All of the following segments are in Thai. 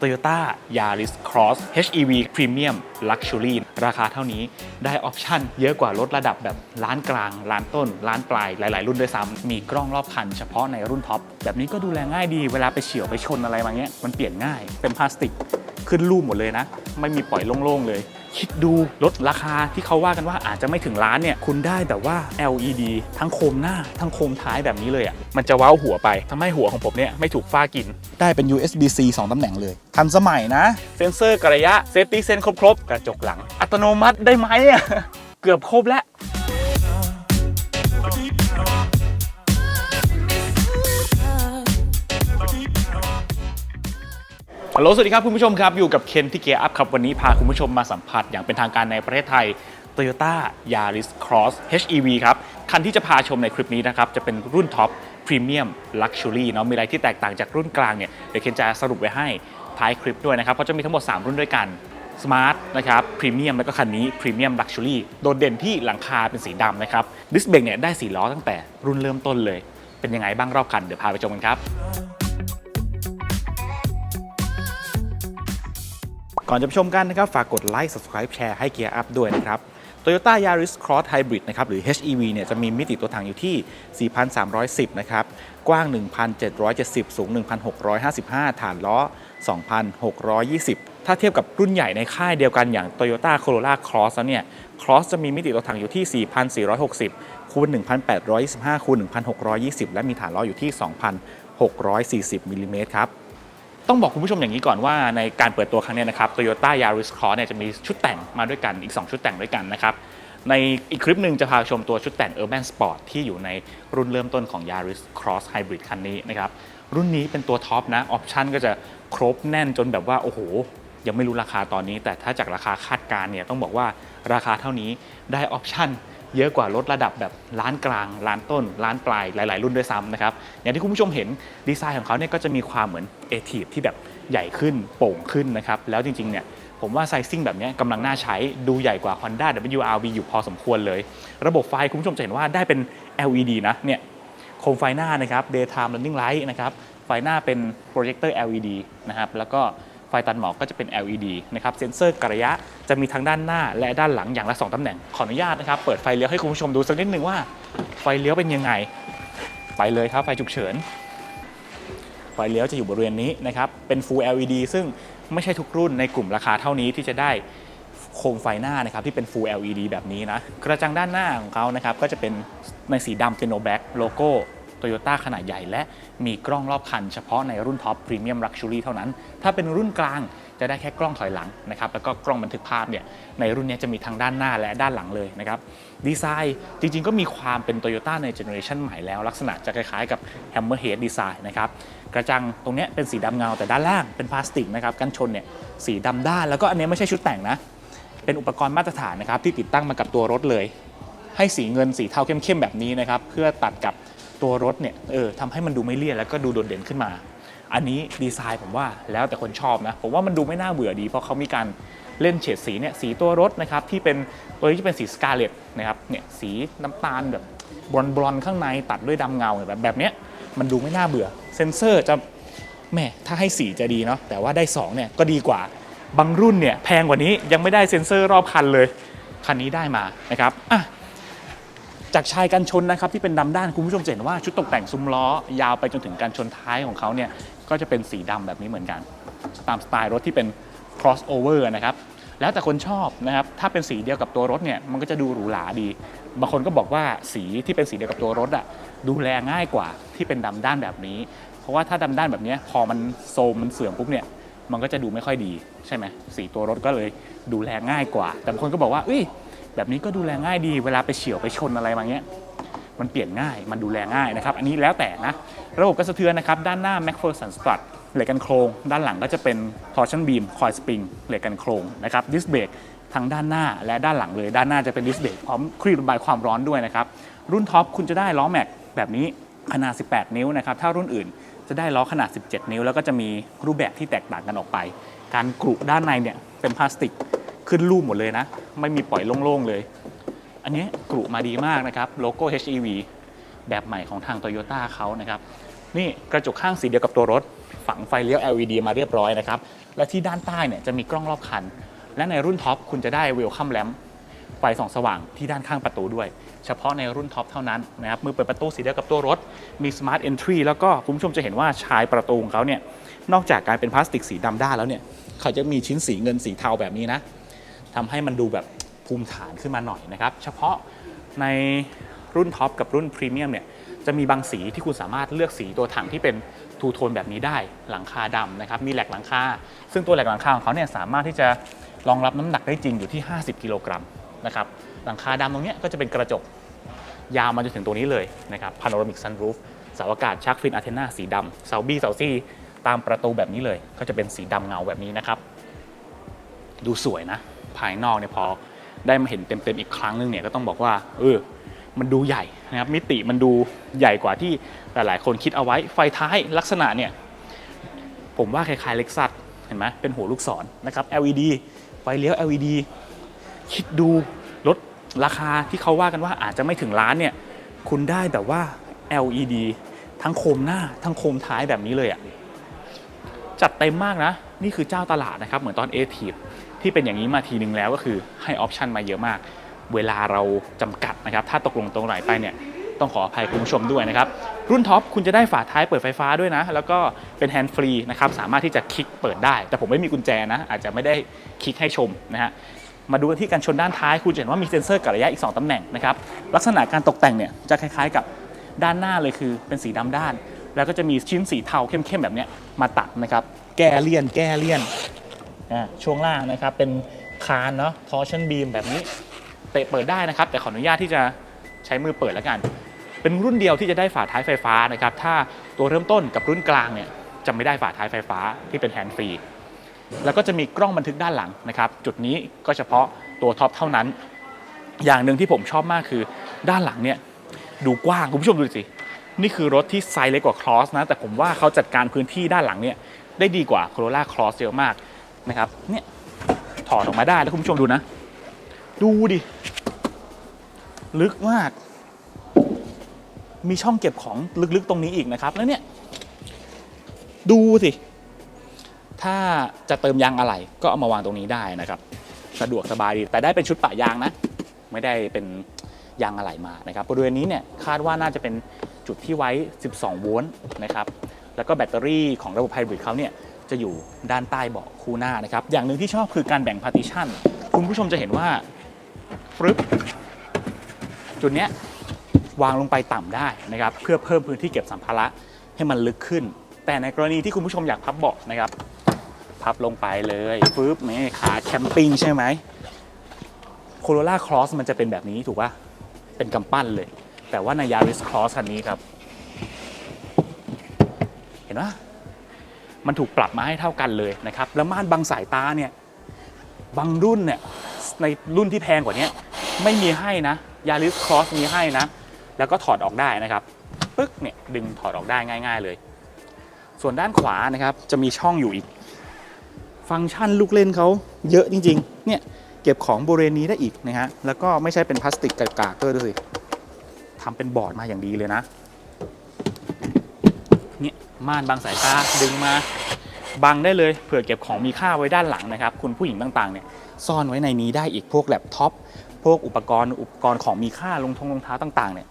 Toyota Yaris Cross HEV Premium Luxury ราคาเท่านี้ได้ออปชั่นเยอะกว่ารถระดับแบบล้านกลาง ล้านต้น ล้านปลาย หลาย ๆ รุ่นด้วยซ้ำมีกล้องรอบคันเฉพาะในรุ่นท็อป แบบนี้ก็ดูแลง่ายดีเวลาไปเฉียวไปชนอะไรมาเงี้ยมันเปลี่ยนง่าย เป็นพลาสติกขึ้นรูปหมดเลยนะ ไม่มีปล่อยโล่ง ๆ เลย คิดดูลดราคาที่เขาว่ากันว่าอาจจะไม่ถึงล้านเนี่ยคุณได้แบบว่า LED ทั้งโคมหน้า ทั้งโคมท้ายแบบนี้เลยอะ่ะมันจะเว้าหัวไปทำให้หัวของผมเนี่ยไม่ถูกฟ้ากิน ได้เป็น USB-C 2ตำแหน่งเลย ทันสมัยนะ เซ็นเซอร์กระยะเซฟตี้เซนครบๆกระจกหลัง อัตโนมัติได้ไหมอะเกือบครบแล้ว ฮัลโหลสวัสดีครับคุณผู้ชมครับ อยู่กับเคนที่เกียร์อัพครับวันนี้พาคุณผู้ชมมาสัมผัสอย่างเป็นทางการในประเทศไทย Toyota Yaris Cross HEV ครับ คันที่จะพาชมในคลิปนี้นะครับ จะเป็นรุ่นท็อปพรีเมียมลักชัวรี่เนาะมีอะไรที่แตกต่างจากรุ่นกลางเนี่ย เดี๋ยวเคนจะสรุปไว้ให้ท้ายคลิปด้วยนะครับ เพราะจะมีทั้งหมด 3 รุ่นด้วยกัน Smart นะครับพรีเมียมแล้วก็คันนี้พรีเมียมลักชัวรี่โดดเด่นที่หลังคาเป็นสีดำนะครับดิสเบรกเนี่ยได้สีล้อตั้งแต่รุ่นเริ่มต้นเลย เป็นยังไงบ้างรอบคันเดี๋ยวพาไปชมกันครับ ก่อนจะไปชมกันนะครับ ฝากกดไลค์ subscribe แชร์ให้เกียร์อัพด้วยนะครับ Toyota Yaris Cross Hybrid นะครับ หรือ HEV เนี่ยจะมีมิติตัวถังอยู่ที่ 4,310 นะครับ กว้าง 1,770 สูง 1,655 ฐานล้อ 2,620 ถ้าเทียบกับรุ่นใหญ่ในค่ายเดียวกันอย่าง Toyota Corolla Cross แล้วเนี่ย Cross จะมีมิติตัวถังอยู่ที่ 4,460 คูณ 1,825 คูณ 1,620 และมีฐานล้ออยู่ที่ 2,640มิลลิเมตรครับ ต้องบอกคุณผู้ชมอย่างนี้ก่อนว่าในการเปิดตัวครั้งนี้นะครับ Toyota Yaris Cross เนี่ยจะมีชุดแต่งมาด้วยกันอีก 2 ชุดแต่งด้วยกันนะครับ ในอีกคลิปหนึ่งจะพาชมตัวชุดแต่ง Urban Sport ที่อยู่ในรุ่นเริ่มต้นของ Yaris Cross Hybrid คันนี้นะครับ รุ่นนี้เป็นตัวท็อปนะ ออปชันก็จะครบแน่นจนแบบว่า โอ้โห ยังไม่รู้ราคาตอนนี้ แต่ถ้าจากราคาคาดการณ์เนี่ยต้องบอกว่าราคาเท่านี้ได้ออปชัน เยอะกว่ารถระดับแบบล้านกลางล้านต้นล้านปลายหลาย ๆ รุ่นด้วยซ้ำนะครับอย่างที่คุณผู้ชมเห็นดีไซน์ของเขาเนี่ยก็จะมีความเหมือนเอทีฟที่แบบใหญ่ขึ้นโป่งขึ้นนะครับแล้วจริง ๆ เนี่ยผมว่าไซซิ่งแบบนี้กำลังน่าใช้ดูใหญ่กว่า Honda WRV อยู่พอสมควรเลย ระบบไฟคุณผู้ชมจะเห็นว่าได้เป็น LED นะเนี่ยโคมไฟหน้านะครับ daytime running light นะครับไฟหน้าเป็นโปรเจคเตอร์ LED นะครับแล้วก็ ไฟตัดหมอกก็จะเป็น LED นะครับ เซ็นเซอร์กระยะจะมีทั้งด้านหน้าและด้านหลังอย่างละ 2ตำแหน่ง ขออนุญาตนะครับ เปิดไฟเลี้ยวให้คุณผู้ชมดูสักนิดหนึ่งว่า ไฟเลี้ยวเป็นยังไง ไปเลยครับไฟฉุกเฉิน ไฟเลี้ยวจะอยู่บริเวณนี้นะครับ เป็น Full LED ซึ่งไม่ใช่ทุกรุ่นในกลุ่มราคาเท่านี้ที่จะได้โคมไฟหน้านะครับที่เป็น Full LED แบบนี้นะ กระจังด้านหน้าของเขานะครับก็จะเป็นในสีดำเ e โนแบ็กโลโก้ โตโยต้าขนาดใหญ่และมีกล้องรอบคันเฉพาะในรุ่นท็อปพรีเมียมลักชัวรี่เท่านั้น ถ้าเป็นรุ่นกลางจะได้แค่กล้องถอยหลังนะครับแล้วก็กล้องบันทึกภาพเนี่ยในรุ่นนี้จะมีทั้งด้านหน้าและด้านหลังเลยนะครับดีไซน์จริงๆ ก็มีความเป็นโตโยต้าในเจเนอเรชันใหม่แล้ว ลักษณะจะคล้ายๆกับ Hammerhead Design นะครับกระจังตรงนี้เป็นสีดำเงาแต่ด้านล่างเป็นพลาสติกนะครับกันชนเนี่ยสีดำด้านแล้วก็อันนี้ไม่ใช่ชุดแต่งนะเป็นอุปกรณ์มาตรฐานนะครับที่ติดตั้งมากับตัวรถเลย ให้สีเงินสีเทาเข้มๆแบบนี้นะครับเพื่อตัดกับ ตัวรถเนี่ยเออทำให้มันดูไม่เลี่ยนแล้วก็ดูโดดเด่นขึ้นมา อันนี้ดีไซน์ผมว่าแล้วแต่คนชอบนะ ผมว่ามันดูไม่น่าเบื่อดี เพราะเขามีการเล่นเฉดสีเนี่ยสีตัวรถนะครับที่เป็นตัวนี้จะเป็นสีสกาเลตนะครับเนี่ยสีน้ำตาลแบบบรอนบรอนๆข้างในตัดด้วยดำเงาแบบแบบเนี้ยมันดูไม่น่าเบื่อ เซนเซอร์จะแหม่ถ้าให้สีจะดีเนาะแต่ว่าได้สองเนี่ยก็ดีกว่า บางรุ่นเนี่ยแพงกว่านี้ยังไม่ได้เซ็นเซอร์รอบคันเลย คันนี้ได้มานะครับอะ จากชายกันชนนะครับที่เป็นดำด้านคุณผู้ชมจะเห็นว่าชุดตกแต่งซุ้มล้อยาวไปจนถึงการชนท้ายของเขาเนี่ยก็จะเป็นสีดำแบบนี้เหมือนกัน ตามสไตล์รถที่เป็น crossover นะครับแล้วแต่คนชอบนะครับ ถ้าเป็นสีเดียวกับตัวรถเนี่ย มันก็จะดูหรูหราดี บางคนก็บอกว่าสีที่เป็นสีเดียวกับตัวรถอะดูแลง่ายกว่าที่เป็นดำด้านแบบนี้ เพราะว่าถ้าดำด้านแบบนี้พอมันโซมมันเสื่อมปุ๊บเนี่ย มันก็จะดูไม่ค่อยดีใช่ไหม สีตัวรถก็เลยดูแลง่ายกว่า แต่บางคนก็บอกว่าเอ้ย แบบนี้ก็ดูแลง่ายดีเวลาไปเฉียวไปชนอะไรมาเงี้ยมันเปลี่ยนง่ายมันดูแลง่ายนะครับ อันนี้แล้วแต่นะ ระบบกระสะเทือนนะครับด้านหน้า MacPherson Strut เหล็กกันโครง ด้านหลังก็จะเป็น Torsion Beam Coil Spring เหล็กกันโครงนะครับดิสเบรกทั้งด้านหน้าและด้านหลังเลย ด้านหน้าจะเป็นดิสเบรกพร้อมคลี่ระบายความร้อนด้วยนะครับ รุ่นท็อปคุณจะได้ล้อแม็กแบบนี้ขนาด 18 นิ้วนะครับ ถ้ารุ่นอื่นจะได้ล้อขนาด 17 นิ้ว แล้วก็จะมีรูปแบบที่แตกต่างกันออกไป การกรุด้านในเนี่ยเป็นพลาสติก ขึ้นรูปหมดเลยนะ ไม่มีปล่อยโล่งๆเลย อันนี้กรุมาดีมากนะครับโลโก้ HEV แบบใหม่ของทาง Toyota เขานะครับ นี่กระจกข้างสีเดียวกับตัวรถ ฝังไฟเลี้ยว LED มาเรียบร้อยนะครับ และที่ด้านใต้เนี่ยจะมีกล้องรอบคัน และในรุ่นท็อปคุณจะได้ Welcome Lamp ไฟส่องสว่างที่ด้านข้างประตูด้วย เฉพาะในรุ่นท็อปเท่านั้นนะครับมือเปิดประตูสีเดียวกับตัวรถ มี Smart Entry แล้วก็คุณผู้ชมจะเห็นว่าชายประตูของเขาเนี่ยนอกจากการเป็นพลาสติกสีดำด้านแล้วเนี่ยเขาจะมีชิ้นสีเงินสีเทาแบบนี้นะ ทำให้มันดูแบบภูมิฐานขึ้นมาหน่อยนะครับ เฉพาะในรุ่นท็อปกับรุ่นพรีเมียมเนี่ยจะมีบางสีที่คุณสามารถเลือกสีตัวถังที่เป็นทูโทนแบบนี้ได้หลังคาดำนะครับมีแหลกหลังคา ซึ่งตัวแหลกหลังคาของเขาเนี่ยสามารถที่จะรองรับน้ำหนักได้จริงอยู่ที่ 50 กิโลกรัมนะครับหลังคาดำตรงเนี้ยก็จะเป็นกระจกยาวมาจนถึงตัวนี้เลยนะครับ panoramic sunroof เสาอากาศชักฟินอะเทนาสีดำเสาบี้เสาซี่ตามประตูแบบนี้เลย ก็จะเป็นสีดำเงาแบบนี้นะครับ ดูสวยนะ ภายนอกเนี่ยพอได้มาเห็นเต็มๆอีกครั้งนึงเนี่ยก็ต้องบอกว่าเออมันดูใหญ่นะครับมิติมันดูใหญ่กว่าที่หลายๆ คนคิดเอาไว้ไฟท้ายลักษณะเนี่ยผมว่าคล้ายๆเล็กซัสเห็นไหมเป็นหัวลูกศรนะครับ LED ไฟเลี้ยว LED คิดดูรถราคาที่เขาว่ากันว่าอาจจะไม่ถึงล้านเนี่ยคุณได้แบบว่า LED ทั้งโคมหน้าทั้งโคมท้ายแบบนี้เลยอะ่ะจัดเต็มมากนะ นี่คือเจ้าตลาดนะครับ เหมือนตอน a t i v ที่เป็นอย่างนี้มาทีนึงแล้วก็คือให้ออปชันมาเยอะมาก เวลาเราจำกัดนะครับ ถ้าตกลงตรงไหนไปเนี่ยต้องขออภัยคุณผู้ชมด้วยนะครับ รุ่นท็อปคุณจะได้ฝาท้ายเปิดไฟฟ้าด้วยนะ แล้วก็เป็นแฮนด์ฟรีนะครับ สามารถที่จะคลิกเปิดได้ แต่ผมไม่มีกุญแจนะ อาจจะไม่ได้คลิกให้ชมนะฮะมาดูที่การชนด้านท้ายคุณจะเห็นว่ามีเซ็นเซอร์กับระยะอีก 2ตำแหน่งนะครับลักษณะการตกแต่งเนี่ยจะคล้ายๆกับด้านหน้าเลยคือเป็นสีดำด้าน แล้วก็จะมีชิ้นสีเทาเข้มๆแบบนี้มาตัดนะครับแก้เลี่ยน แก้เลี่ยน ช่วงล่างนะครับเป็นคานเนาะทอร์ชันบีมแบบนี้เตะเปิดได้นะครับ แต่ขออนุญาตที่จะใช้มือเปิดแล้วกัน เป็นรุ่นเดียวที่จะได้ฝาท้ายไฟฟ้านะครับ ถ้าตัวเริ่มต้นกับรุ่นกลางเนี่ยจะไม่ได้ฝาท้ายไฟฟ้าที่เป็นแฮนด์ฟรีแล้วก็จะมีกล้องบันทึกด้านหลังนะครับ จุดนี้ก็เฉพาะตัวท็อปเท่านั้น อย่างหนึ่งที่ผมชอบมากคือด้านหลังเนี่ยดูกว้างคุณผู้ชมดูสิ นี่คือรถที่ไซส์เล็กกว่า Cross นะ แต่ผมว่าเขาจัดการพื้นที่ด้านหลังเนี่ยได้ดีกว่า Corolla Cross เยอะมาก นะครับ เนี่ยถอดออกมาได้แล้วคุณผู้ชมดูนะ ดูดิ ลึกมาก มีช่องเก็บของลึกๆตรงนี้อีกนะครับ แล้วเนี่ย ดูสิ ถ้าจะเติมยางอะไหล่ก็เอามาวางตรงนี้ได้นะครับ สะดวกสบายดี แต่ได้เป็นชุดปะยางนะ ไม่ได้เป็นยางอะไหล่มานะครับบริเวณนี้เนี่ยคาดว่าน่าจะเป็นจุดที่ไว้ 12 โวลต์นะครับ แล้วก็แบตเตอรี่ของระบบไฮบริดเขาเนี่ย จะอยู่ด้านใต้เบาะคู่หน้านะครับ อย่างหนึ่งที่ชอบคือการแบ่งพาร์ติชันคุณผู้ชมจะเห็นว่าฟรึบจุดเนี้ยวางลงไปต่ำได้นะครับ เพื่อเพิ่มพื้นที่เก็บสัมภาระให้มันลึกขึ้น แต่ในกรณีที่คุณผู้ชมอยากพับเบาะนะครับ พับลงไปเลยปึ๊บนี่ขาแคมปิ้งใช่ไหมโคโรล่าครอสมันจะเป็นแบบนี้ถูกป่ะเป็นกำปั้นเลย แต่ว่าในยาริสครอสคันนี้ครับ เห็นไห มันถูกปรับมาให้เท่ากันเลยนะครับแล้วม่านบังสายตาเนี่ยบางรุ่นเนี่ยในรุ่นที่แพงกว่านี้ไม่มีให้นะยาริสครอสมีให้นะ แล้วก็ถอดออกได้นะครับปึ๊กเนี่ยดึงถอดออกได้ง่าย ๆเลย ส่วนด้านขวานะครับจะมีช่องอยู่อีก ฟังก์ชันลูกเล่นเขาเยอะจริงๆ เนี่ยเก็บของบริเวณนี้ได้อีกนะฮะแล้วก็ไม่ใช่เป็นพลาสติกกากๆด้วยดูสิทำเป็นบอร์ดมาอย่างดีเลยนะ ม่านบังสายตาดึงมาบังได้เลยเผื่อเก็บของมีค่าไว้ด้านหลังนะครับ คุณผู้หญิงต่างๆเนี่ยซ่อนไว้ในนี้ได้อีกพวกแล็ปท็อปพวกอุปกรณ์อุปกรณ์ของมีค่ารองทงรองเท้าต่างๆเนี่ย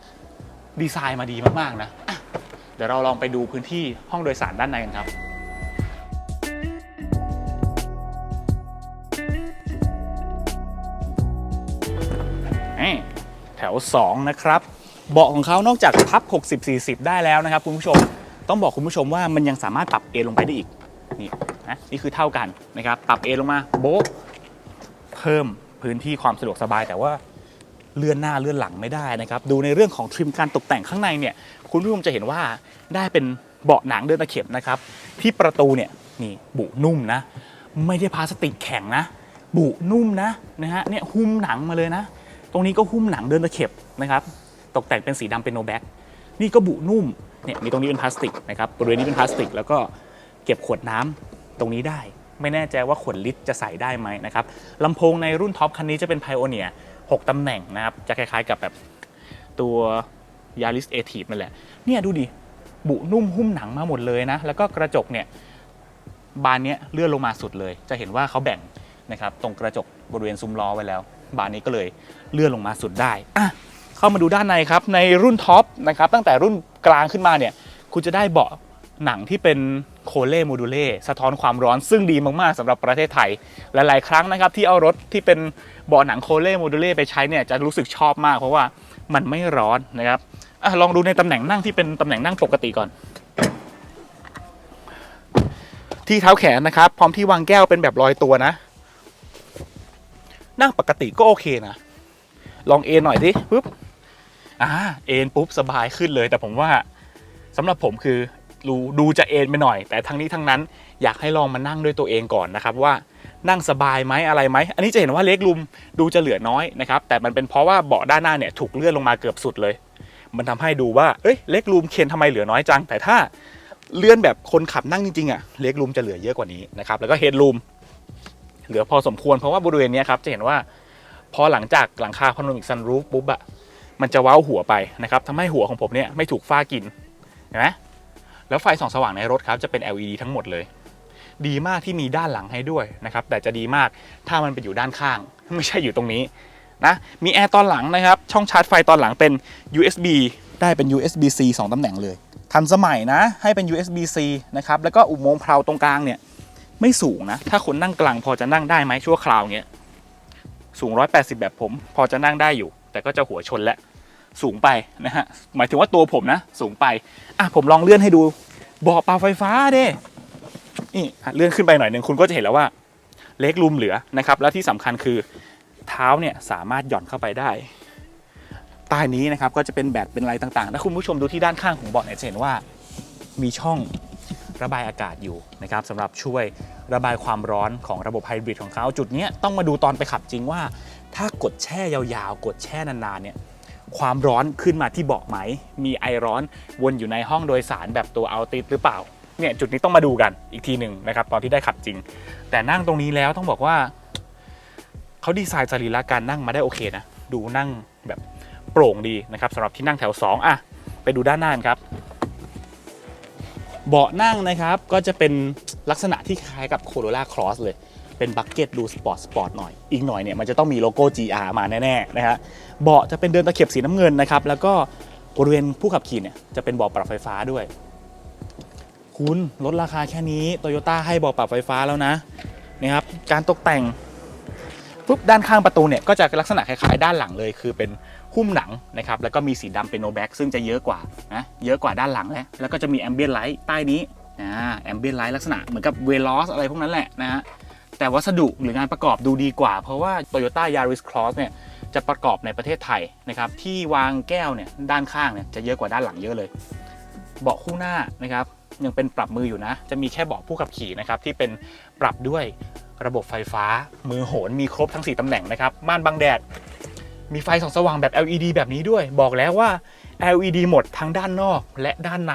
ดีไซน์มาดีมากๆนะะเดี๋ยวเราลองไปดูพื้นที่ห้องโดยสารด้านในกันครับแถว 2 นะครับ เบาะของเขานอกจากพับ 60 40 ได้แล้วนะครับคุณผู้ชม ต้องบอกคุณผู้ชมว่ามันยังสามารถปรับเอลงไปได้อีก นี่นะนี่คือเท่ากันนะครับ ปรับเอลงมาโบ๊ะเพิ่มพื้นที่ความสะดวกสบาย แต่ว่าเลื่อนหน้าเลื่อนหลังไม่ได้นะครับ ดูในเรื่องของทริมการตกแต่งข้างในเนี่ย คุณผู้ชมจะเห็นว่าได้เป็นเบาะหนังเดินตะเข็บนะครับ ที่ประตูเนี่ยนี่บุนุ่มนะ ไม่ได้พลาสติกแข็งนะ บุนุ่มนะนะฮะเนี่ยหุ้มหนังมาเลยนะ ตรงนี้ก็หุ้มหนังเดินตะเข็บนะครับ ตกแต่งเป็นสีดำเป็นโนแบ็กนี่ก็บุนุ่ม เนี่ยมีตรงนี้เป็นพลาสติกนะครับบริเวณนี้เป็นพลาสติก แล้วก็เก็บขวดน้ำตรงนี้ได้ ไม่แน่ใจว่าขวดลิตรจะใส่ได้ไหมนะครับลำโพงในรุ่นท็อปคันนี้จะเป็น Pioneer 6ตำแหน่งนะครับ จะคล้ายๆกับแบบตัว Yaris a t i v นั่นแหละ เนี่ยดูดิ บุนุ่มหุ้มหนังมาหมดเลยนะ แล้วก็กระจกเนี่ยบานเนี้ยเลื่อนลงมาสุดเลย จะเห็นว่าเขาแบ่งนะครับตรงกระจกบริเวณซุ้มล้อไว้แล้ว บานนี้ก็เลยเลื่อนลงมาสุดได้อะเข้ามาดูด้านในครับในรุ่นท็อปนะครับตั้งแต่รุ่น กลางขึ้นมาเนี่ย คุณจะได้เบาะหนังที่เป็นโคเล่โมดูเล่สะท้อนความร้อนซึ่งดีมาก ๆสำหรับประเทศไทย หลาย ๆ ครั้งนะครับ ที่เอารถที่เป็นเบาะหนังโคเล่โมดูเล่ไปใช้เนี่ยจะรู้สึกชอบมากเพราะว่ามันไม่ร้อนนะครับอลองดูในตำแหน่งนั่งที่เป็นตำแหน่งนั่งปกติก่อน ที่เท้าแขนนะครับ พร้อมที่วางแก้วเป็นแบบลอยตัวนะ นั่งปกติก็โอเคนะ ลองเอหน่อยดิปุ๊บ อ่าเอ็นปุ๊บสบายขึ้นเลย แต่ผมว่าสำหรับผมคือดูดูจะเอ็นไปหน่อย แต่ทั้งนี้ทั้งนั้นอยากให้ลองมานั่งด้วยตัวเองก่อนนะครับว่านั่งสบายไหมอะไรไหม อันนี้จะเห็นว่าเล็กลุมดูจะเหลือน้อยนะครับ แต่มันเป็นเพราะว่าเบาะด้านหน้าเนี่ยถูกเลื่อนลงมาเกือบสุดเลย มันทำให้ดูว่าเอ้ยเล็กลุมเคนทำไมเหลือน้อยจัง แต่ถ้าเลื่อนแบบคนขับนั่งจริงๆอะเล็กลุมจะเหลือเยอะกว่านี้นะครับ แล้วก็เฮดลุมเหลือพอสมควรเพราะว่าบริเวณนี้ครับจะเห็นว่า พอหลังจากหลังคาพานรามิกซันรูฟปุ๊บอะ มันจะว้าวหัวไปนะครับทำให้หัวของผมเนี่ยไม่ถูกฝ้ากินเห็นไหมแล้วไฟส่องสว่างในรถครับจะเป็น LED ทั้งหมดเลย ดีมากที่มีด้านหลังให้ด้วยนะครับแต่จะดีมากถ้ามันไปอยู่ด้านข้าง ไม่ใช่อยู่ตรงนี้นะมีแอร์ตอนหลังนะครับช่องชาร์จไฟตอนหลังเป็น USB ได้เป็น USB-C 2ตำแหน่งเลยทันสมัยนะให้เป็น USB-C นะครับแล้วก็อุโมงค์เพลาตรงกลางเนี่ยไม่สูงนะ ถ้าคนนั่งกลางพอจะนั่งได้ไหมชั่วคราวเงี้ยสูง 180 แบบผม พอจะนั่งได้อยู่ แต่ก็จะหัวชนและสูงไปนะฮะหมายถึงว่าตัวผมนะ สูงไปอะผมลองเลื่อนให้ดูเบาะเปล่าไฟฟ้าเด้นี่เลื่อนขึ้นไปหน่อยหนึ่งคุณก็จะเห็นแล้วว่าเล็กลุมเหลือนะครับแล้วที่สำคัญคือเท้าเนี่ยสามารถหย่อนเข้าไปได้ใต้นี้นะครับก็จะเป็นแบตเป็นอะไรต่างๆถ้าคุณผู้ชมดูที่ด้านข้างของเบาะเนี่ยจะเห็นว่ามีช่องระบายอากาศอยู่นะครับสำหรับช่วยระบายความร้อนของระบบไฮบริดของเขาจุดนี้ต้องมาดูตอนไปขับจริงว่า ถ้ากดแช่ยาวๆ กดแช่นานๆเนี่ยความร้อนขึ้นมาที่เบาะไหม มีไอร้อนวนอยู่ในห้องโดยสารแบบตัวเอาติดหรือเปล่า เนี่ยจุดนี้ต้องมาดูกันอีกทีหนึ่งนะครับตอนที่ได้ขับจริง แต่นั่งตรงนี้แล้วต้องบอกว่าเขาดีไซน์สรีระการนั่งมาได้โอเคนะ ดูนั่งแบบโปร่งดีนะครับสำหรับที่นั่งแถว 2 อะ ไปดูด้านหน้านครับ เบาะนั่งนะครับก็จะเป็นลักษณะที่คล้ายกับ Corolla Cross เลย เป็นบักเก็ตดูสปอร์ตสปอร์ตหน่อย อีกหน่อยเนี่ยมันจะต้องมีโลโก้ GR มาแน่ๆนะฮะเบาะจะเป็นเดินตะเข็บสีน้ำเงินนะครับ แล้วก็บริเวณผู้ขับขี่เนี่ยจะเป็นเบาะปรับไฟฟ้าด้วย คุณลดราคาแค่นี้โตโยต้าให้เบาะปรับไฟฟ้าแล้วนะนะครับการตกแต่งปุ๊บด้านข้างประตูเนี่ยก็จะลักษณะคล้ายๆ ด้านหลังเลย คือเป็นหุ้มหนังนะครับแล้วก็มีสีดำเป็นโนแบ็กซึ่งจะเยอะกว่านะเยอะกว่าด้านหลังแล้วแล้วก็จะมีแอมเบียนไลท์ใต้นี้นะแอมเบียนไลท์ลักษณะเหมือนกับเวลอสอะไรพวกนั้นแหละนะฮะ แต่วัสดุหรืองานประกอบดูดีกว่า เพราะว่า Toyota Yaris Cross เนี่ยจะประกอบในประเทศไทยนะครับที่วางแก้วเนี่ยด้านข้างเนี่ยจะเยอะกว่าด้านหลังเยอะเลย เบาะคู่หน้านะครับยังเป็นปรับมืออยู่นะ จะมีแค่เบาะผู้ขับขี่นะครับที่เป็นปรับด้วยระบบไฟฟ้ามือโหนมีครบทั้ง 4ตำแหน่งนะครับม่านบังแดด มีไฟส่องสว่างแบบ LED แบบนี้ด้วย บอกแล้วว่า LED หมดทั้งด้านนอกและด้านใน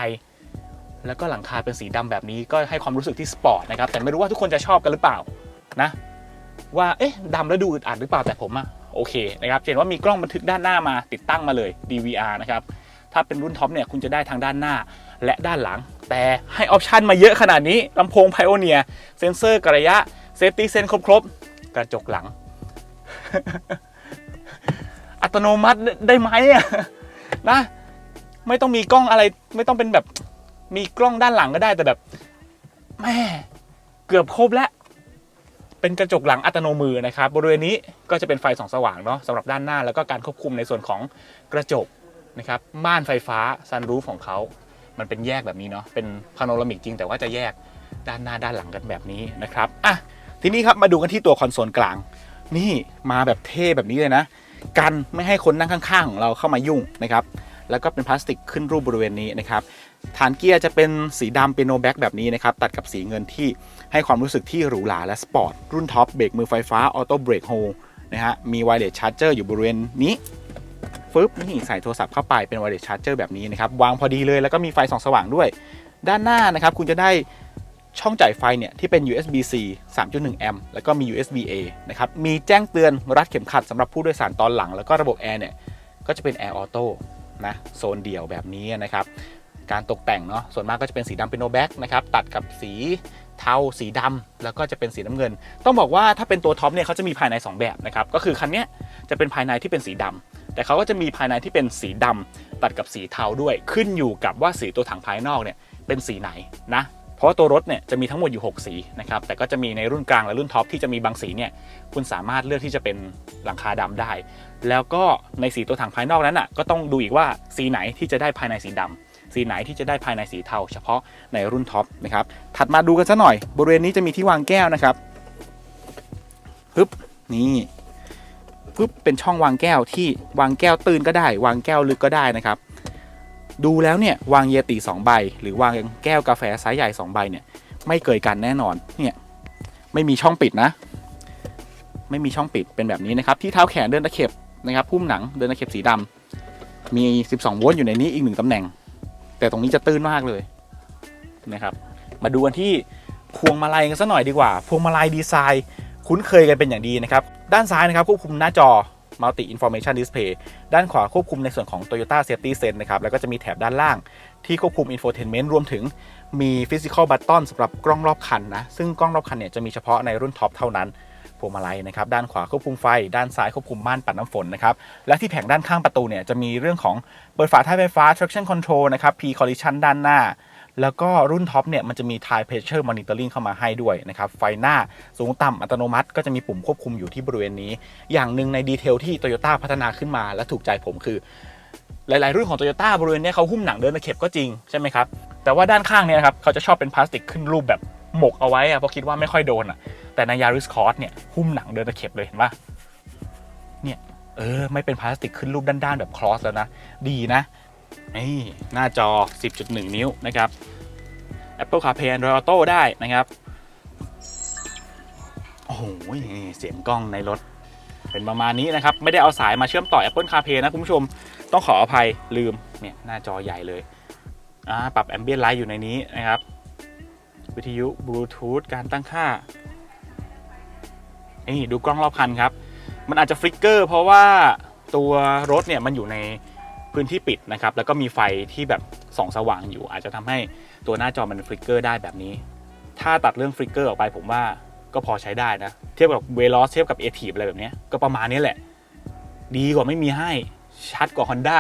แล้วก็หลังคาเป็นสีดำแบบนี้ก็ให้ความรู้สึกที่สปอร์ตนะครับแต่ไม่รู้ว่าทุกคนจะชอบกันหรือเปล่า นะ ว่าเอ๊ะดำแล้วดูอึดอัดหรือเปล่าแต่ผมอะโอเคนะครับเห็นว่ามีกล้องบันทึกด้านหน้ามาติดตั้งมาเลย DVR นะครับถ้าเป็นรุ่นท็อปเนี่ยคุณจะได้ทางด้านหน้าและด้านหลัง แต่ให้ออปชันมาเยอะขนาดนี้ลำโพงไพโอเนียเซนเซอร์กระยะเซฟตี้เซนครบๆ กระจกหลัง อัตโนมัติได้ไหมอะนะ ไม่ต้องมีกล้องอะไรไม่ต้องเป็นแบบมีกล้องด้านหลังก็ได้แต่แบบแม่เกือบครบแล้ว เป็นกระจกหลังอัตโนมือนะครับ บริเวณนี้ก็จะเป็นไฟส่องสว่างเนาะสำหรับด้านหน้าแล้วก็การควบคุมในส่วนของกระจกนะครับม่านไฟฟ้าซันรูฟของเขา มันเป็นแยกแบบนี้เนาะเป็นพาโนรามิกจริงแต่ว่าจะแยกด้านหน้าด้านหลังกันแบบนี้นะครับอะทีนี้ครับมาดูกันที่ตัวคอนโซลกลาง นี่มาแบบเท่แบบนี้เลยนะ กันไม่ให้คนนั่งข้างๆของเราเข้ามายุ่งนะครับ แล้วก็เป็นพลาสติกขึ้นรูปบริเวณนี้นะครับฐานเกียร์จะเป็นสีดำเป็นโนแบ็กแบบนี้นะครับตัดกับสีเงินที่ให้ความรู้สึกที่หรูหราและสปอร์ตรุ่นท็อปเบรกมือไฟฟ้าออโต้เบรกโฮนะฮะมีไวเลสชาร์จเจอร์อยู่บริเวณนี้ฟึบนี่ใส่โทรศัพท์เข้าไปเป็นไวเลสชาร์จเจอร์แบบนี้นะครับวางพอดีเลยแล้วก็มีไฟส่องสว่างด้วย ด้านหน้านะครับคุณจะได้ช่องจ่ายไฟเนี่ยที่เป็น USB-C 3.1 แอมป์แล้วก็มี USB-A นะครับ มีแจ้งเตือนรัดเข็มขัดสำหรับผู้โดยสารตอนหลัง แล้วก็ระบบแอร์เนี่ย ก็จะเป็นแอร์ออโต้ นะโซนเดี่ยวแบบนี้นะครับ การตกแต่งเนาะส่วนมากก็จะเป็นสีดำเป็นโนแบ็กนะครับตัดกับสีเทาสีดำแล้วก็จะเป็นสีน้ำเงิน ต้องบอกว่าถ้าเป็นตัวท็อปเนี่ยเขาจะมีภายใน 2 แบบนะครับ ก็คือคันนี้จะเป็นภายในที่เป็นสีดำแต่เขาก็จะมีภายในที่เป็นสีดำตัดกับสีเทาด้วย ขึ้นอยู่กับว่าสีตัวถังภายนอกเนี่ยเป็นสีไหนนะ เพราะว่าตัวรถเนี่ยจะมีทั้งหมดอยู่ 6 สีนะครับแต่ก็จะมีในรุ่นกลางและรุ่นท็อปที่จะมีบางสีเนี่ยคุณสามารถเลือกที่จะเป็นหลังคาดำได้ แล้วก็ในสีตัวถังภายนอกนั้นอะก็ต้องดูอีกว่าสีไหนที่จะได้ภายในสีดำสีไหนที่จะได้ภายในสีเทา เฉพาะในรุ่นท็อปนะครับถัดมาดูกันซะหน่อย บริเวณนี้จะมีที่วางแก้วนะครับปึ๊บนี่ปึ๊บเป็นช่องวางแก้วที่วางแก้วตื้นก็ได้ วางแก้วลึกก็ได้นะครับ ดูแล้วเนี่ยวางเยติ2ใบ หรือวางแก้วกาแฟไซส์ใหญ่2ใบเนี่ย ไม่เกยกันแน่นอนเนี่ยไม่มีช่องปิดนะ ไม่มีช่องปิดเป็นแบบนี้นะครับ ที่เท้าแขนเดินตะเข็บนะครับพุ่มหนังเดินตะเข็บสีดำมี 12 โวลต์อยู่ในนี้อีกหนึ่งตำแหน่ง แต่ตรงนี้จะตื้นมากเลยนะครับ มาดูกันที่พวงมาลัยกันสักหน่อยดีกว่า พวงมาลัยดีไซน์ คุ้นเคยกันเป็นอย่างดีนะครับ ด้านซ้ายนะครับควบคุมหน้าจอ Multi Information Display ด้านขวาควบคุมในส่วนของ Toyota Safety Sense นะครับแล้วก็จะมีแถบด้านล่างที่ควบคุม Infotainment รวมถึงมี Physical Button สำหรับกล้องรอบคันนะ ซึ่งกล้องรอบคันเนี่ยจะมีเฉพาะในรุ่นท็อปเท่านั้นพวงมาลัยนะครับด้านขวาควบคุมไฟ ด้านซ้ายควบคุมม่านปัดน้ำฝนนะครับและที่แผงด้านข้างประตูเนี่ยจะมีเรื่องของเปิดฝาท้ายไฟฟ้า traction control นะครับ P collision ด้านหน้า แล้วก็รุ่นท็อปเนี่ยมันจะมี tire pressure monitoring เข้ามาให้ด้วยนะครับ ไฟหน้าสูงต่ำอัตโนมัติ ก็จะมีปุ่มควบคุมอยู่ที่บริเวณนี้ อย่างหนึ่งในดีเทลที่ Toyota พัฒนาขึ้นมาและถูกใจผมคือ หลาย ๆ รุ่นของ Toyota บริเวณนี้เขาหุ้มหนังเดินตะเข็บก็จริงใช่ไหมครับ แต่ว่าด้านข้างเนี่ยครับเขาจะชอบเป็นพลาสติกขึ้นรูปแบบหมกเอาไว้อะเพราะคิดว่าไม่ค่อยโดนอะแต่ใน Yaris Cross เนี่ยหุ้มหนังเดินตะเข็บเลยเห็นปะเนี่ยเออไม่เป็นพลาสติกขึ้นรูปด้านๆแบบครอสแล้วนะ ดีนะ นี่หน้าจอ 10.1 นิ้วนะครับ Apple CarPlay Android Auto ได้นะครับ โอ้โหนี่เสียงกล้องในรถ เป็นประมาณนี้นะครับ ไม่ได้เอาสายมาเชื่อมต่อ Apple CarPlay นะคุณผู้ชม ต้องขออภัยลืม เนี่ย หน้าจอใหญ่เลยอ่าปรับ Ambient Light อยู่ในนี้นะครับ วิทยุบลูทูธการตั้งค่า นี่ดูกล้องรอบคันครับ มันอาจจะฟลิกเกอร์เพราะว่าตัวรถเนี่ยมันอยู่ใน พื้นที่ปิดนะครับแล้วก็มีไฟที่แบบส่องสว่างอยู่ อาจจะทำให้ตัวหน้าจอมันฟลิกเกอร์ได้แบบนี้ ถ้าตัดเรื่องฟลิกเกอร์ออกไปผมว่าก็พอใช้ได้นะ เทียบกับเวลอสเทียบกับเอทีอะไรแบบนี้ก็ประมาณนี้แหละ ดีกว่าไม่มีให้ชัดกว่า Honda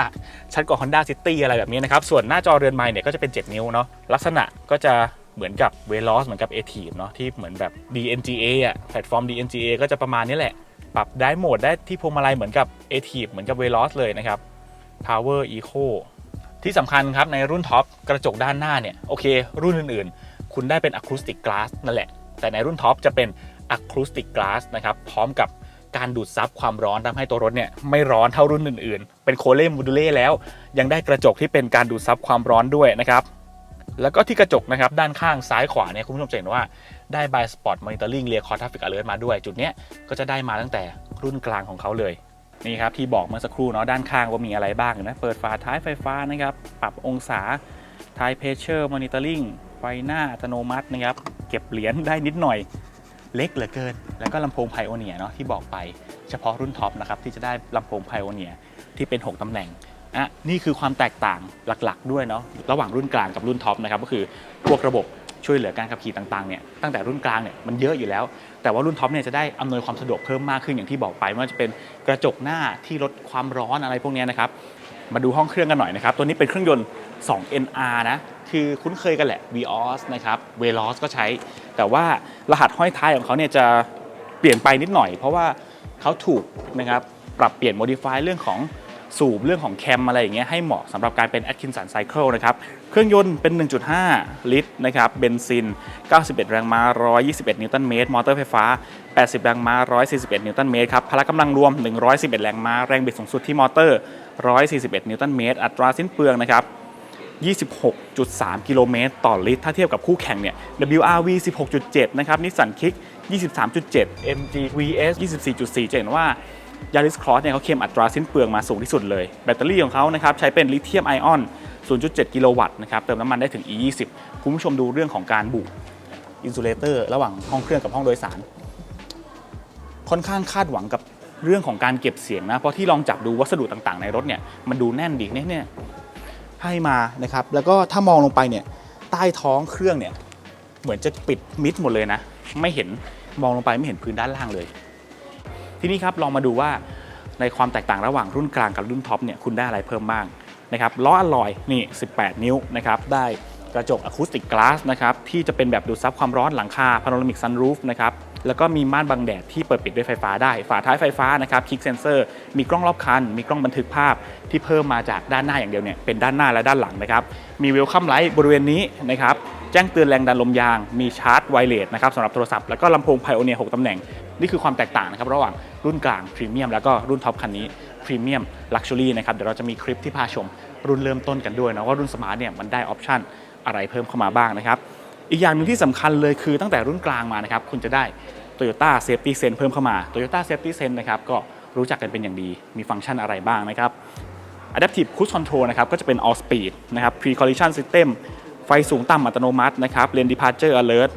ชัดกว่า Honda City อะไรแบบนี้นะครับ ส่วนหน้าจอเรือนไม้เนี่ยก็จะเป็น 7 นิ้วเนาะลักษณะก็จะเหมือนกับเวลอสเหมือนกับ a t i v เนาะที่เหมือนแบบ DNGA อะแพลตฟอร์ม DNGA ก็จะประมาณนี้แหละ ปรับได้โหมดได้ที่พวงมาลัยเหมือนกับ a t i v เหมือนกับ Veloz เลยนะครับ Power Eco ที่สำคัญครับในรุ่นท็อปกระจกด้านหน้าเนี่ยโอเค รุ่นอื่นๆ คุณได้เป็น Acoustic Glass นั่นแหละ แต่ในรุ่นท็อปจะเป็น Acoustic Glass นะครับ พร้อมกับการดูดซับความร้อนทำให้ตัวรถเนี่ยไม่ร้อนเท่ารุ่นอื่นๆ เป็นโคเลมูดูเล่แล้ว ยังได้กระจกที่เป็นการดูดซับความร้อนด้วยนะครับ แล้วก็ที่กระจกนะครับด้านข้างซ้ายขวาเนี่ยคุณผู้ชมจะเห็นว่าได้ by spot monitoring rear core traffic alert มาด้วย จุดเนี้ยก็จะได้มาตั้งแต่รุ่นกลางของเขาเลย นี่ครับที่บอกเมื่อสักครู่เนาะด้านข้างว่ามีอะไรบ้างนะเปิดฝาท้ายไฟฟ้านะครับ ปรับองศา tire pressure monitoring ไฟหน้าอัตโนมัตินะครับ เก็บเหรียญได้นิดหน่อยเล็กเหลือเกิน แล้วก็ลำโพงไพโอเนียเนาะที่บอกไปเฉพาะรุ่นท็อปนะครับ ที่จะได้ลำโพงไพโอเนียที่เป็น 6ตำแหน่งอะนี่คือความแตกต่างหลักๆ ด้วยเนาะระหว่างรุ่นกลางกับรุ่นท็อปนะครับก็คือพวกระบบ ช่วยเหลือการขับขี่ต่างๆเนี่ยตั้งแต่รุ่นกลางเนี่ยมันเยอะอยู่แล้ว แต่ว่ารุ่นท็อปเนี่ยจะได้อำนวยความสะดวกเพิ่มมากขึ้นอย่างที่บอกไปไม่ว่าจะเป็นกระจกหน้าที่ลดความร้อนอะไรพวกนี้นะครับมาดูห้องเครื่องกันหน่อยนะครับตัวนี้เป็นเครื่องยนต์ 2 NR นะคือคุ้นเคยกันแหละ Vios นะครับ Veloz ก็ใช้ แต่ว่ารหัสห้อยท้ายของเขาเนี่ยจะเปลี่ยนไปนิดหน่อย เพราะว่าเขาถูกนะครับปรับเปลี่ยน modify เรื่องของ สูบเรื่องของแคมอะไรอย่างเงี้ยให้เหมาะสำหรับการเป็น Atkinson Cycle นะครับ เครื่องยนต์เป็น 1.5 ลิตรนะครับ เบนซิน 91 แรงม้า 121 นิวตันเมตร มอเตอร์ไฟฟ้า 80 แรงม้า 141 นิวตันเมตรครับ พละกำลังรวม 111 แรงม้า แรงบิดสูงสุดที่มอเตอร์ 141 นิวตันเมตร อัตราสิ้นเปลืองนะครับ26.3 กิโลเมตรต่อลิตร ถ้าเทียบกับคู่แข่งเนี่ย WRV 16.7 นะครับนิสสันคิก23.7 MG VS 24.4 จะเห็นว่า Yaris Cross เนี่ยเขาเคลมอัตราสิ้นเปลืองมาสูงที่สุดเลย แบตเตอรี่ของเขานะครับใช้เป็นลิเธียมไอออน 0.7 กิโลวัตต์นะครับเติมน้ำมันได้ถึง E20 คุณผู้ชมดูเรื่องของการบุอินซูเลเตอร์ระหว่างห้องเครื่องกับห้องโดยสาร ค่อนข้างคาดหวังกับเรื่องของการเก็บเสียงนะ เพราะที่ลองจับดูวัสดุต่างๆในรถเนี่ยมันดูแน่นดีเนี่ยให้มานะครับ แล้วก็ถ้ามองลงไปเนี่ยใต้ท้องเครื่องเนี่ยเหมือนจะปิดมิดหมดเลยนะ ไม่เห็นมองลงไปไม่เห็นพื้นด้านล่างเลย ทีนี้ครับลองมาดูว่าในความแตกต่างระหว่างรุ่นกลางกับรุ่นท็อปเนี่ยคุณได้อะไรเพิ่มบ้างนะครับล้ออลลอยนี่ 18 นิ้วนะครับได้กระจกอะคูสติกกลาสนะครับที่จะเป็นแบบดูดซับความร้อนหลังคาพาโนรามิกซันรูฟนะครับแล้วก็มีม่านบังแดดที่เปิดปิดด้วยไฟฟ้าได้ ฝาท้ายไฟฟ้านะครับคลิกเซนเซอร์มีกล้องรอบคัน มีกล้องบันทึกภาพที่เพิ่มมาจากด้านหน้าอย่างเดียวเนี่ยเป็นด้านหน้าและด้านหลังนะครับมีเวลคัมไลท์บริเวณนี้นะครับแจ้งเตือนแรงดันลมยาง มีชาร์จไวเลสนะครับสำหรับโทรศัพท์ แล้วก็ลำโพงไพโอเนีย6ตำแหน่ง นี่คือความแตกต่างนะครับระหว่างรุ่นกลางพรีเมียมแล้วก็รุ่นท็อปคันนี้พรีเมียมลักชัวรี่นะครับเดี๋ยวเราจะมีคลิปที่พาชมรุ่นเริ่มต้นกันด้วยนะว่ารุ่นสมาร์ทเนี่ยมันได้ออปชันอะไรเพิ่มเข้ามาบ้างนะครับอีกอย่างหนึ่งที่สำคัญเลยคือตั้งแต่รุ่นกลางมานะครับคุณจะได้ Toyota Safety Sense เพิ่มเข้ามา Toyota Safety Sense นะครับก็รู้จักกันเป็นอย่างดีมีฟังก์ชันอะไรบ้างนะครับ Adaptive Cruise Control นะครับก็จะเป็น All Speed นะครับ Pre Collision System ไฟสูงต่ำอัตโนมัตินะครับ Lane Departure Alert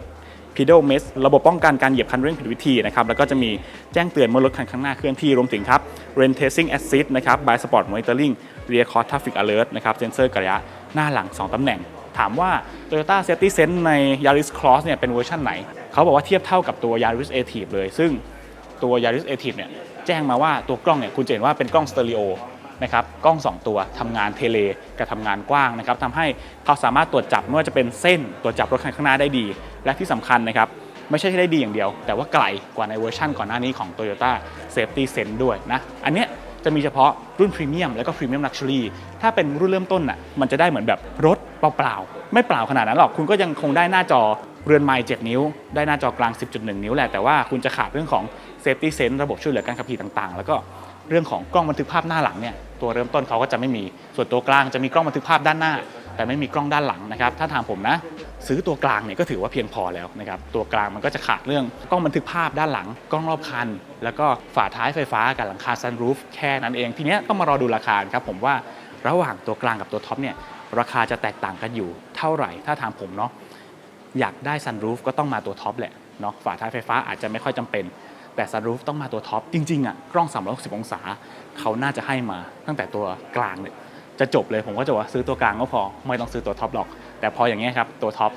Pedal Mesh ระบบป้องกันการเหยียบคันเร่งผิดวิธีนะครับแล้วก็จะมีแจ้งเตือนเมื่อรถคันข้างหน้าเคลื่อนที่รวมถึงครับ Rain Tracing Assist นะครับ By spot Monitoring Rear Cross Traffic Alert นะครับเซ็นเซอร์กระยะหน้าหลัง 2 ตำแหน่ง ถามว่า Toyota Safety Sense ใน Yaris Cross เนี่ยเป็นเวอร์ชันไหน เขาบอกว่าเทียบเท่ากับตัว Yaris Active เลย ซึ่งตัว Yaris Active เนี่ยแจ้งมาว่าตัวกล้องเนี่ยคุณจะเห็นว่าเป็นกล้องสเตอริโอ นะครับกล้อง 2 ตัวทำงานเทเลกับทำงานกว้างนะครับทำให้เขาสามารถตรวจจับไม่ว่าจะเป็นเส้นตรวจจับรถคันข้างหน้าได้ดี และที่สำคัญนะครับไม่ใช่แค่ได้ดีอย่างเดียว แต่ว่าไกลกว่าในเวอร์ชั่นก่อนหน้านี้ของ Toyota Safety Sense ด้วยนะอันเนี้ยจะมีเฉพาะรุ่นพรีเมียมแล้วก็พรีเมียมลักชัวรี่ถ้าเป็นรุ่นเริ่มต้นน่ะมันจะได้เหมือนแบบรถเปล่าๆ ไม่เปล่าขนาดนั้นหรอก คุณก็ยังคงได้หน้าจอเรือนไมล์7นิ้ว ได้หน้าจอกลาง 10.1 นิ้วแหละ แต่ว่าคุณจะขาดเรื่องของ Safety Sense ระบบช่วยเหลือการขับขี่ต่างๆ แล้วก็ เรื่องของกล้องบันทึกภาพหน้าหลังเนี่ยตัวเริ่มต้นเขาก็จะไม่มีส่วนตัวกลางจะมีกล้องบันทึกภาพด้านหน้า แต่ไม่มีกล้องด้านหลังนะครับถ้าถามผมนะซื้อตัวกลางเนี่ยก็ถือว่าเพียงพอแล้วนะครับตัวกลางมันก็จะขาดเรื่องกล้องบันทึกภาพด้านหลัง กล้องรอบคัน แล้วก็ฝาท้ายไฟฟ้ากับหลังคาซันรูฟแค่นั้นเองทีเนี้ยต้องมารอดูราคาครับผมว่าระหว่างตัวกลางกับตัวท็อปเนี่ยราคาจะแตกต่างกันอยู่เท่าไหร่ ถ้าถามผมเนาะอยากได้ซันรูฟก็ต้องมาตัวท็อปแหละเนาะฝาท้ายไฟฟ้าอาจจะไม่ค่อยจำเป็น แต่ซันรูฟต้องมาตัวท็อป จริงๆอะกล้อง 360 องศา เขาน่าจะให้มาตั้งแต่ตัวกลางเนี่ยจะจบเลยผมก็จะว่าซื้อตัวกลางก็พอ ไม่ต้องซื้อตัวท็อปหรอก แต่พออย่างเงี้ยครับ ตัวท็อป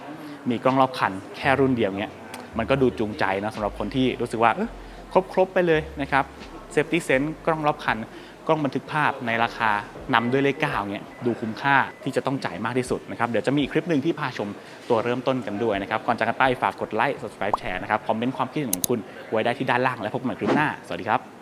มีกล้องรอบคัน แค่รุ่นเดียวเนี้ยมันก็ดูจูงใจนะสำหรับคนที่รู้สึกว่าครบครบๆไปเลยนะครับเซฟตี้เซน s กล้องรอบคัน กล้องบันทึกภาพในราคานำด้วยเลขเก้าเนี่ยดูคุ้มค่าที่จะต้องจ่ายมากที่สุดนะครับเดี๋ยวจะมีอีกคลิปหนึ่งที่พาชมตัวเริ่มต้นกันด้วยนะครับก่อนจากกันไปฝากกดไลค์ subscribe แชร์นะครับคอมเมนต์ความคิดเห็นของคุณไว้ได้ที่ด้านล่างและพบกันใหม่คลิปหน้าสวัสดีครับ